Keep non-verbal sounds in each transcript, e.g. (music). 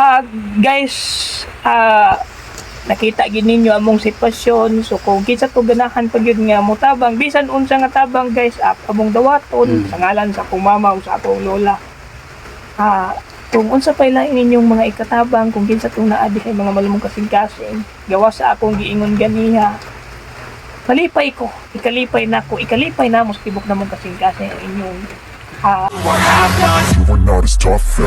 Ah, guys, ah, nakita gid ninyo among sitwasyon. So kung kinsa to ganahan pag yun nga mo tabang, bisan unsa nga tabang guys, ah, among dawaton Mm. sa ngalan sa akong mama o sa akong lola. Ah, kung unsa pa ilain ninyong mga ikatabang, kung kinsa tong naadi kay mga malumong kasing-kasing, gawa sa akong giingon ganiha. Kalipay ko, ikalipay na ko, ikalipay na mo sa tibok namong kasing-kasing inyong ah, You were not as tough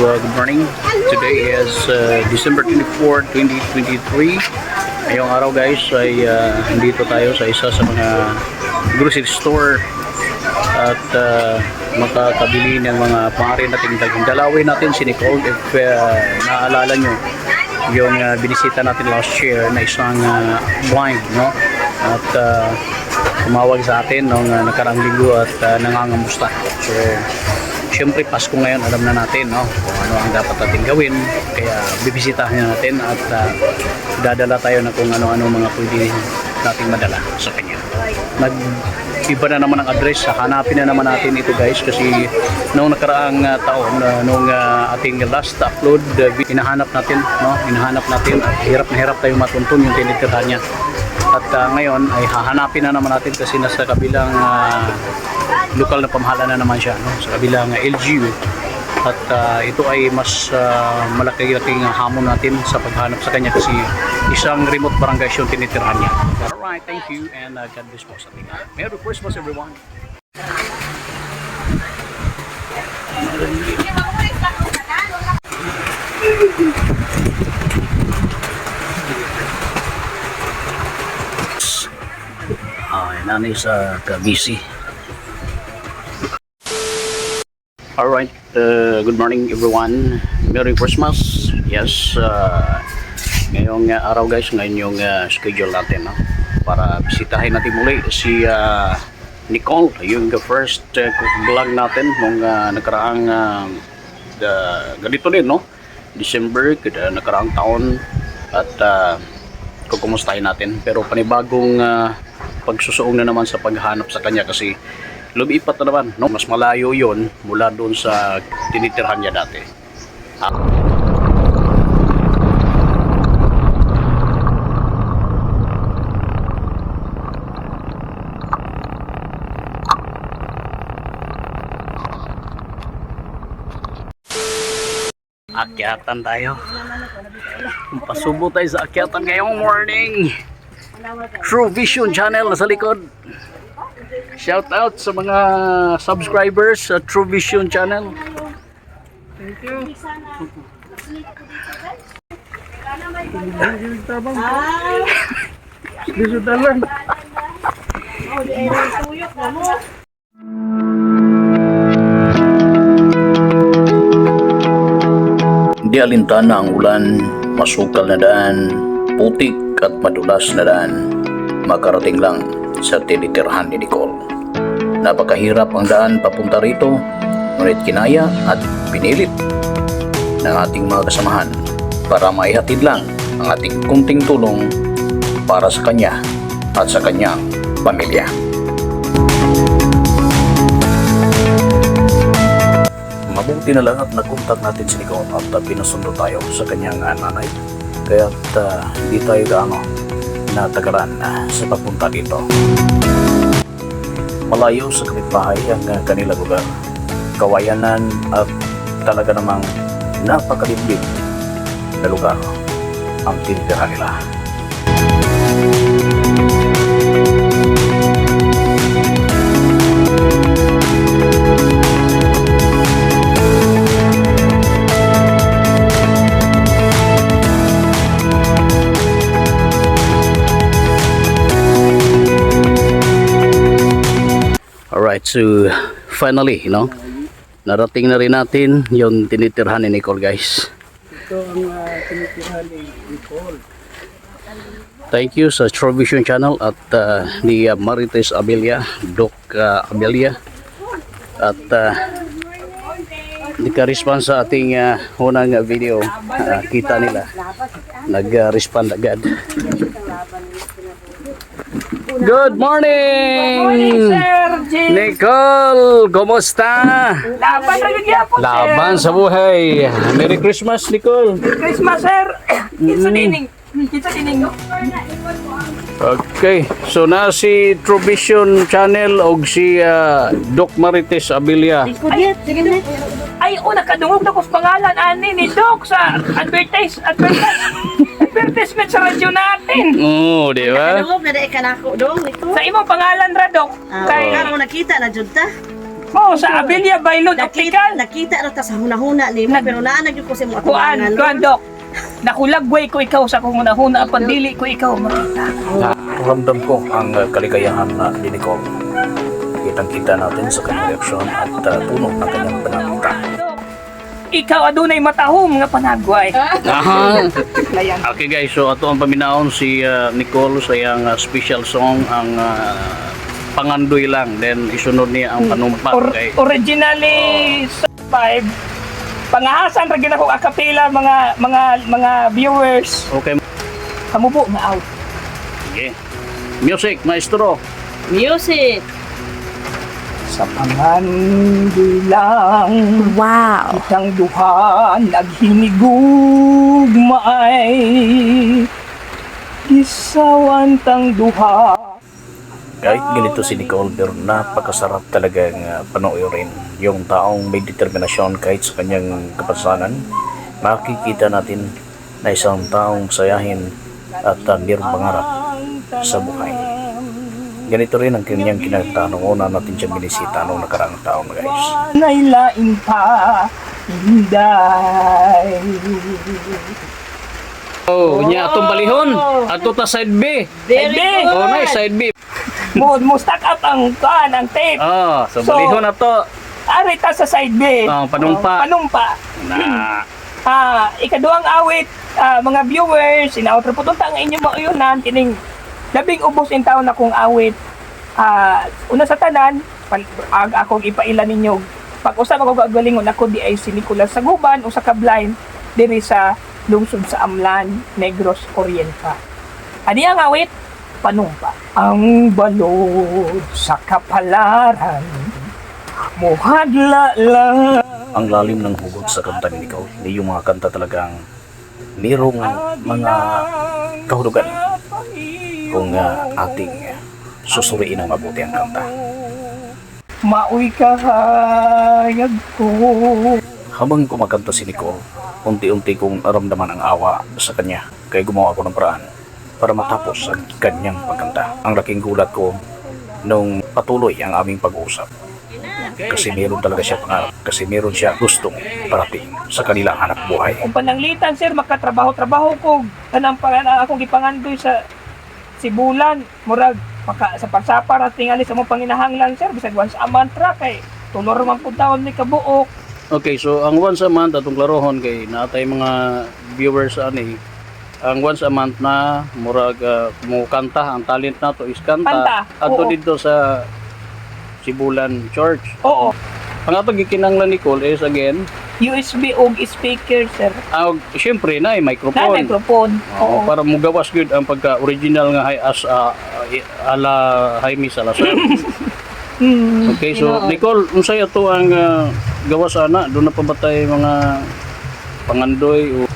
uh, good morning. Today is uh, December 24, 2023. Ngayong araw guys ay uh, dito tayo sa isa sa mga grocery store at uh, makakabili ng mga pangari nating dagang dalawin natin si Nicole. If uh, naaalala nyo yung uh, binisita natin last year na isang uh, blind no? At uh, tumawag sa atin nung uh, nakaraang linggo at uh, nangangamusta. So Siyempre, Pasko ngayon, alam na natin no, kung ano ang dapat natin gawin. Kaya bibisitahin natin at uh, dadala tayo na kung ano-ano mga pwede nating madala sa kanya. Nag iba na naman ang address, hanapin na naman natin ito guys kasi noong nakaraang uh, taon, uh, nung uh, ating last upload, uh, hinahanap natin, no, hinahanap natin at hirap na hirap tayong matuntun yung tinitirhan niya. At uh, ngayon ay hahanapin na naman natin kasi nasa kabilang uh, lokal na pamahalaan na naman siya no? sa kabilang uh, LGU at uh, ito ay mas uh, malaki-laking hamon natin sa paghanap sa kanya kasi isang remote barangay yung tinitirhan niya. Alright, thank you and uh, God bless po sa ating. Merry Christmas everyone! Ay, nanay sa Kabisi. Alright, uh, good morning everyone. Merry Christmas. Yes, uh, ngayong uh, araw guys, ngayon yung uh, schedule natin no? para bisitahin natin muli si uh, Nicole, yung first uh, vlog natin nung uh, nakaraang uh, uh, ganito din, no? December, kada nakaraang taon at uh, kukumustahin natin. Pero panibagong uh, pagsusuong na naman sa paghanap sa kanya kasi lumipat na naman, no? Mas malayo yon mula doon sa tinitirhan niya dati. Ah, Akyatan tayo. Pasubo tayo sa akyatan ngayong morning. True Vision Channel nasa likod. Shout out sa mga subscribers sa True Vision Channel. Di alintana ang ulan, masukal na daan, putik at madulas na daan. Makarating lang sa tinitirhan ni Nicole. Napakahirap ang daan papunta rito, ngunit kinaya at pinilit ng ating mga kasamahan para maihatid lang ang ating kunting tulong para sa kanya at sa kanyang pamilya. Mabuti na lang at nakontak natin si Nicole at pinusundo tayo sa kanyang uh, nanay. Kaya uh, di tayo gaano natagalan uh, sa pagpunta dito. Malayo sa kapitbahay ang uh, kanilang lugar. Kawayanan at talaga namang napakaliblib na lugar ang tinitira nila. So finally, you know, narating na rin natin yung tinitirhan ni Nicole, guys. ito ang uh, tinitirhan ni Nicole. Thank you sa True Vision Channel at uh, ni uh, Marites Abelia, Doc uh, Abelia. At uh, Nagka-respond sa ating uh, unang uh, video. Ah, kita nila. Nag-respond agad. Good morning! Morning, Sir Jim! Nicole, kumusta? Laban na yun yapon, sir! Laban sa buhay. Merry Christmas, Nicole. Christmas, sir! Kinsa dining? Kinsa dining? Okay, so na si Trovision Channel og si ah, Doc Marites Abilia. Ay, oh, nakadungog na ko sa pangalan, ani, ni Doc, sa advertise, advertise, (laughs) advertisement sa radyo natin. Oo, di ba? Ano na dai kanako dong ito. Sa imong pangalan ra, Doc. Ah, Kay, Kaya nakita na jud ta. oh, sa Abilia Bailon Optical. nakita ra ta sa hunahuna nimo Nag- pero naa na gyud ko sa mga Kuan, kuan? Doc. Nakulagway ko ikaw sa kung una-huna, pandili ko ikaw makita. Ramdam ko ang uh, kaligayahan na ni Nicole. Kitang-kita natin sa kanyang reaksyon at uh, tunog ng kanyang pananamita. Ikaw adunay matahom nga panagway. Aha. Layan. Okay guys, so ato ang paminaon si uh, Nicole sa iyang uh, special song ang uh, Pangandoy lang. Then isunod niya ang panumpa. Or, Okay. originally sa five pangahasan ra gyud ako akapela mga mga mga viewers Okay. kamubo nga out Sige. Music, maestro. Music. Sa pangandoy lang Wow. kitang duha naghinigug maay gisawan tang duha Kahit ganito si Nicole, pero napakasarap talagang uh, panoorin yung taong may determinasyon kahit sa kanyang kapansanan. Makikita natin na isang taong sayahin at uh, mayroong pangarap sa buhay. Ganito rin ang kanyang kinatanong una natin siya binisita noong nakaraang taon guys. nailain pa hinday Oh, nya atong balihon. Ato ta side B. Hindi. good. Oh, nice side B. mo mo stack up ang kan ang tape Ah, so So, balihon na to. ari ta sa side B Ah, panumpa. Oh, panumpa Na. Ah, ikaduhang awit, ah, mga viewers, inautro po ang inyong mauyonan, kining labing ubos in taon akong awit. Ah, una sa tanan, ag akong ipaila ninyo. Pag usap ako gagalingon ako di ay si Nicolas Saguban o sa Kablain diri sa lungsod sa Amlan, Negros Oriental. Ani ang awit? Panumpa. Ang balod sa kapalaran, muhadla lang. ang lalim ng hugot sa kanta ni Nicole. Hindi yung mga kanta talagang mayroong mga kahulugan kung uh, ating susuriin ang mabuti ang kanta. Maoy kahayag ko. Habang kumakanta si Nicole, unti-unti kong naramdaman ang awa sa kanya. Kaya gumawa ako ng paraan para matapos ang kanyang pagkanta. Ang laking gulat ko nung patuloy ang aming pag-uusap. Kasi meron talaga siya pangarap. Kasi meron siya gustong parating sa kanilang hanap buhay. Kung pananglitan, sir, makatrabaho-trabaho ko. Kanang pangan akong gipangandoy sa Sibulan, murag maka sa pagsapar at tingali sa mga panginahanglan, sir, bisag once a month ra kay tulor man pud taon ni kabuok. Okay, so ang once a month atong klarohon kay natay mga viewers ani ang once a month na murag uh, mo kanta ang talent nato is kanta, Kanta, adto oo. dito sa Sibulan Church. Oo, Ang atong gikinanglan Nicole is again, USB og speaker, sir. ah, syempre na ay Na microphone. microphone. Oo, Oo. para mugawas gyud ang pagka-original nga hay as ah, ala Jaime Salazar. Hmm. (laughs) Okay, so Nicole, unsay ato ang ah, gawas ana? Doon na pabatay mga pangandoy o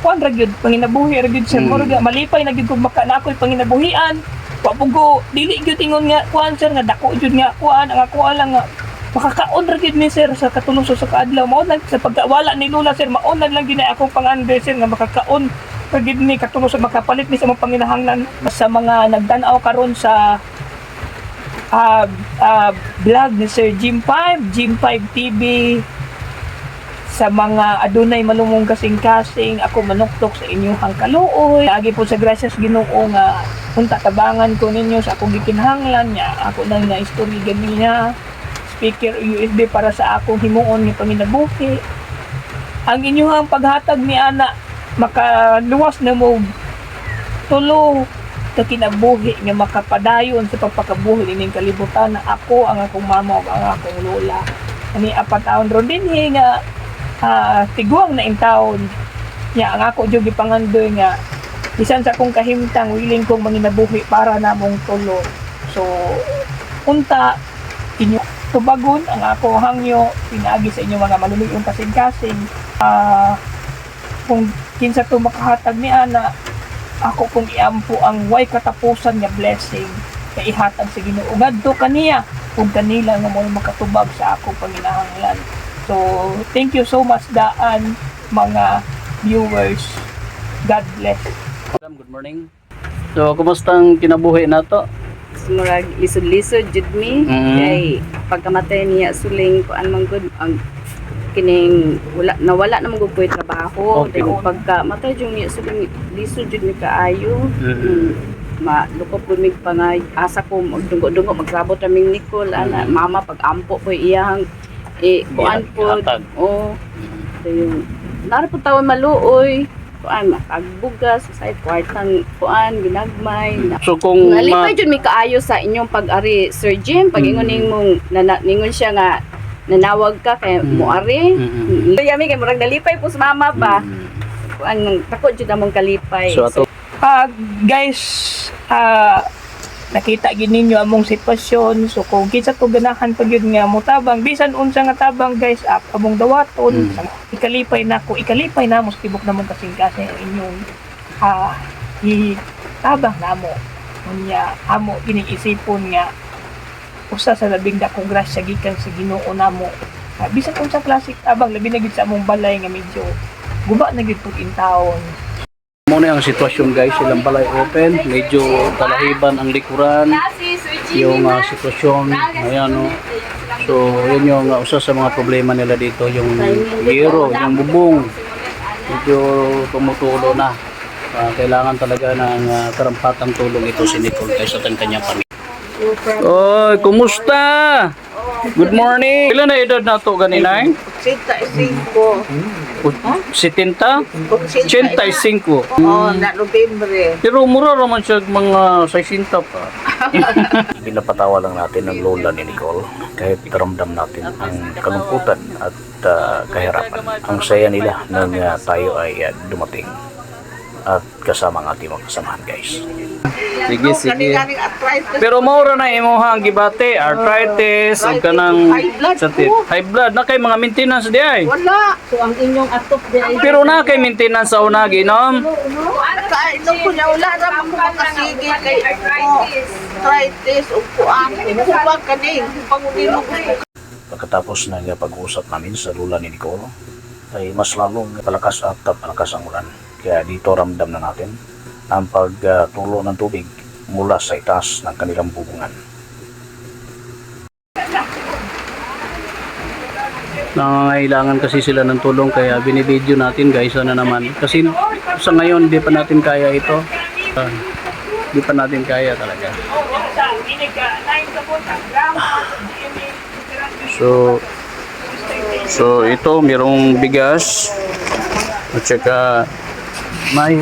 kuan ra gyud panginabuhi ra gyud sir Mm. murag malipay na gyud kung maka na ako'y panginabuhian wa pugo dili gyud ingon nga kuan sir nga dako gyud nga kuan ang ako lang nga makakaon ra gyud ni sir sa katulong sa kaadlaw. Mao lang sa pagkawala ni Lula sir. Maonan lang na akong pangandoy sir nga makakaon ra gyud ni katulong sa makapalit ni sa mga panginahanglan sa mga nagdan-aw karon sa ah ah, vlog ni Sir Jim 5 Jim 5 TV sa mga adunay malumong kasing-kasing ako manuktok sa inyong kaluoy lagi po sa gracias Ginoo nga unta tabangan ko ninyo sa akong gikinahanglan niya ako nang na istorya speaker USB para sa akong himuon nga panginabuhi ang inyong paghatag ni ana makaluwas na mo. Tulo ka kinabuhi nga makapadayon sa pagpakabuhi ining kalibutan. Na ako ang akong mama ug ang akong lola. Ani apat taon ron din eh, nga ah, tiguang na in taon nya ang ako jud gipangandoy nga bisan sa kong kahimtang willing kong manginabuhi para namong tulo. So unta inyo tubagon ang ako hangyo. Pinagi sa inyo mga maluluyong kasing-kasing. Ah kung kinsa to makahatag ni ana ako kung iampo ang way katapusan nga blessing kay ihatag sa Ginoo. Ngadto kaniya kung kanila nga mo makatubag sa ako panginahanglan so thank you so much daan mga viewers. God bless. Madam, good morning. So, kumustang kinabuhi na to? murag lisod-lisod jud mi. Mm. kay pagkamatay niya suling kuan man gud ang kining wala nawala na mo gud trabaho Okay. okay. pagka matay jud niya suling lisod jud mi kaayo Mhm. mm. ma lukop gud mi pa nga asa ko magdungo-dungo magsabot aming Nicole ana Mhm. mama pag ampo ko iyang eh kuan po oh yung nara po tawon maluoy kuan matagbugas sa kwartang kuan ginagmay na So, kung ma- Nalipay jud mi kaayo sa inyong pag-ari Sir Jim pag ingon Mm. nimong nana, ningon siya nga nanawag ka kay Mm. mo ari. Mm-mm. Mm. Yami kay murag nalipay po sa mama ba. Mm. Kuan takot jud among kalipay. So, ato, Ah, guys, ah, nakita gid ninyo among sitwasyon. So kung kinsa to ganahan pag yun nga mo tabang, bisan unsa nga tabang guys, ah, among dawaton, Mm. sa- ikalipay na ko, ikalipay na mo sa tibok namong kasing kasi ang inyong ah, itabang namo. Unya amo giniisipon nga usa sa labing dakong grasya gikan sa Ginoo namo. Ah, bisan unsa klasik tabang labi na gid sa among balay nga medyo guba na gid pud in taon. Muna ang sitwasyon guys, silang balay open, medyo talahiban ang likuran, yung uh, sitwasyon, ayan o. So, yun yung uh, usa sa mga problema nila dito, yung yero, yung bubong, medyo tumutulo na. Ah, kailangan talaga ng uh, karampatang tulong ito si Nicole kaysa sa kanyang pamilya. Oy, kumusta? Good morning. Ilan na edad na to ganina? eh? 70? 85. Oh, na Nobyembre. Pero mura naman siya mga 60 pa. Pinapatawa lang natin ang lola ni Nicole kahit ramdam natin ang kalungkutan at ah, kahirapan. Ang saya nila nang ah, tayo ay ah, dumating at kasama ang ating mga kasamahan guys. Sige, sige. Arthritis. Pero maura na imuhang gibate, arthritis, ug kanang High blood sakit. High blood na kay mga maintenance di ay. Wala. So ang inyong atop di ay Pero na kay maintenance sa una ginom. Nakainom ko niya. Wala na ako makasige kay mo. Arthritis. Upuan. Upag kaning. Pangulino ko. Pagkatapos ng pag-uusap namin sa lula ni Nicole, ay mas lalong palakas at palakas ang ulan. Kaya dito ramdam na natin ang pagtulo ng tubig mula sa itaas ng kanilang bubungan. Nangangailangan kasi sila ng tulong kaya binibideo natin guys sana naman. Kasi sa ngayon di pa natin kaya ito. Ah, di pa natin kaya talaga. So, so ito mayroong bigas at saka may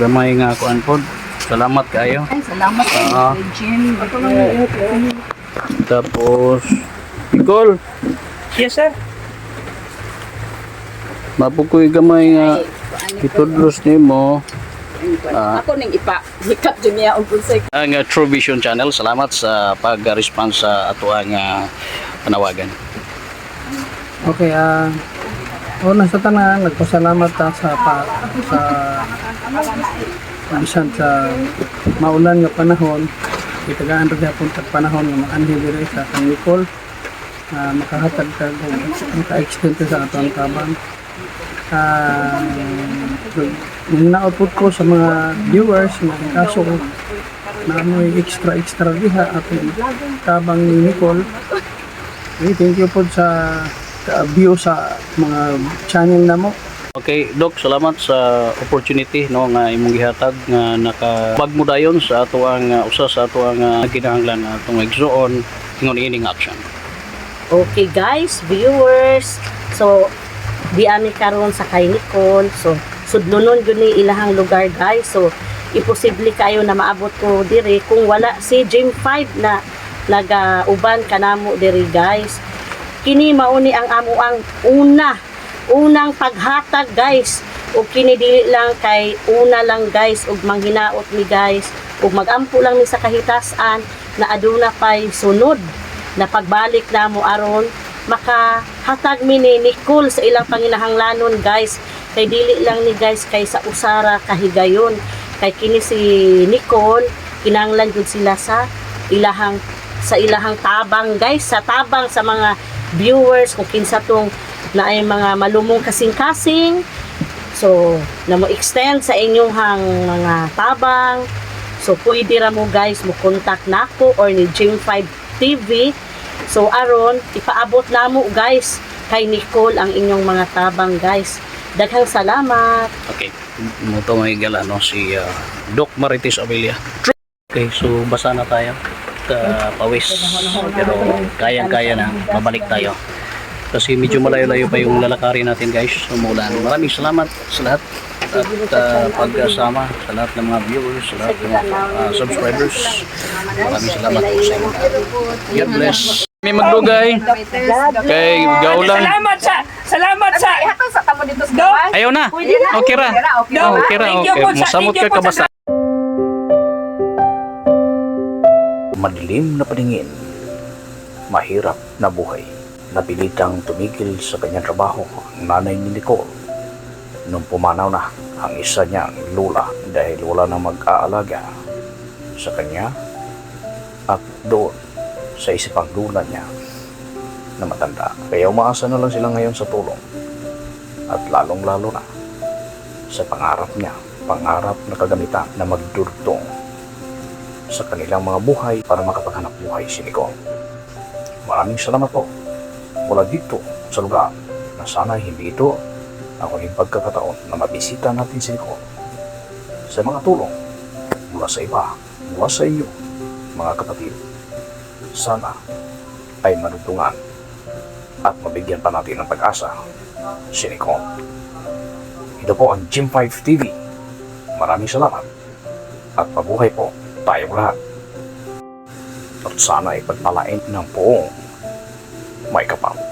gamay nga kuan pod. Salamat kayo. Ay, salamat Ah. Sir Jim. Tapos Nicole, Yes sir. mapukoy gamay nga itudlos nimo. Ah. Ako ning ipa hikap jud niya og unsay Ang uh, True Vision Channel, salamat sa pag-response sa ato ang uh, panawagan. Okay, ah una sa tanan, nagpasalamat ta sa pa, sa bisan sa maulan nga panahon, itagaan rin yapon tag panahon nga maanhi diri sa San Nicole. Ah, makahatag ka ang ka-extend sa ato ang tabang. Ah, uh, po ko sa mga viewers nga kaso ko na may extra extra diha ating tabang ni Nicole. Okay, thank you po sa sa view sa mga channel na mo. Okay, Doc, salamat sa opportunity no nga imong gihatag nga nakabag mo dayon sa ato ang uh, usa sa ato ang uh, kinahanglan atong igsuon ingon ining action. Okay guys, viewers. So di ani karon sa kay Nicole. So sudlonon gyud ni ilahang lugar guys. So imposible kayo na maabot ko diri kung wala si Gym 5 na naga uban kanamo diri guys. Kini mauni ang amo ang una. Unang paghatag guys. Ug kini dili lang kay una lang guys. Ug manghinaot mi guys. Ug magampo lang mi sa kahitasan na aduna pay sunod. Na pagbalik na mo aron makahatag mi ni Nicole sa ilang panginahanglanon guys. Kay dili lang ni guys kay sa usara kahigayon. Kay kini si Nicole kinanglan jud sila sa ilahang sa ilahang tabang guys. Sa tabang sa mga viewers kung kinsa tong na ay mga malumong kasing-kasing. So na mo extend sa inyong hang mga tabang. So pwede ra mo guys mo contact nako or ni Jim 5 TV so aron ipaabot namo guys kay Nicole ang inyong mga tabang guys. Daghang salamat. Okay, muto mga igala no? Si ah, Doc Marites Amelia. Okay, so basa na tayo. Uh, pawis. Pero kayang-kaya na. Mabalik tayo. Kasi medyo malayo-layo pa yung lalakarin natin guys. Umulan. Maraming salamat sa lahat at ah, pagkasama sa lahat ng mga viewers, sa lahat ng mga ah, subscribers. Maraming salamat po sa inyo. God bless. May magdugay kay Gaulan. Salamat sa salamat sa. Ayaw na. Okay ra. Okay ra. Okay. Musamot thank you ka kabasa. Madilim na paningin. Mahirap na buhay. Napilitang tumigil sa kanyang trabaho ang nanay ni Nicole. Nung pumanaw na ang isa niyang lula dahil wala nang mag-aalaga sa kanya at doon sa isa pang lula niya na matanda. Kaya umaasa na lang sila ngayon sa tulong at lalong-lalo na sa pangarap niya, pangarap na kagamitan na magdurtong sa kanilang mga buhay para makapaghanap buhay si Nicole. Maraming salamat po mula dito sa lugar na sana hindi ito ang huling pagkakataon na mabisita natin si Nicole. Sa mga tulong mula sa iba, mula sa inyo, mga kapatid, sana ay manuntungan at mabigyan pa natin ng pag-asa si Nicole. Ito po ang Gym 5 TV. Maraming salamat. At mabuhay po tayong lahat. At sana ay pagpalain ng buong may kapal.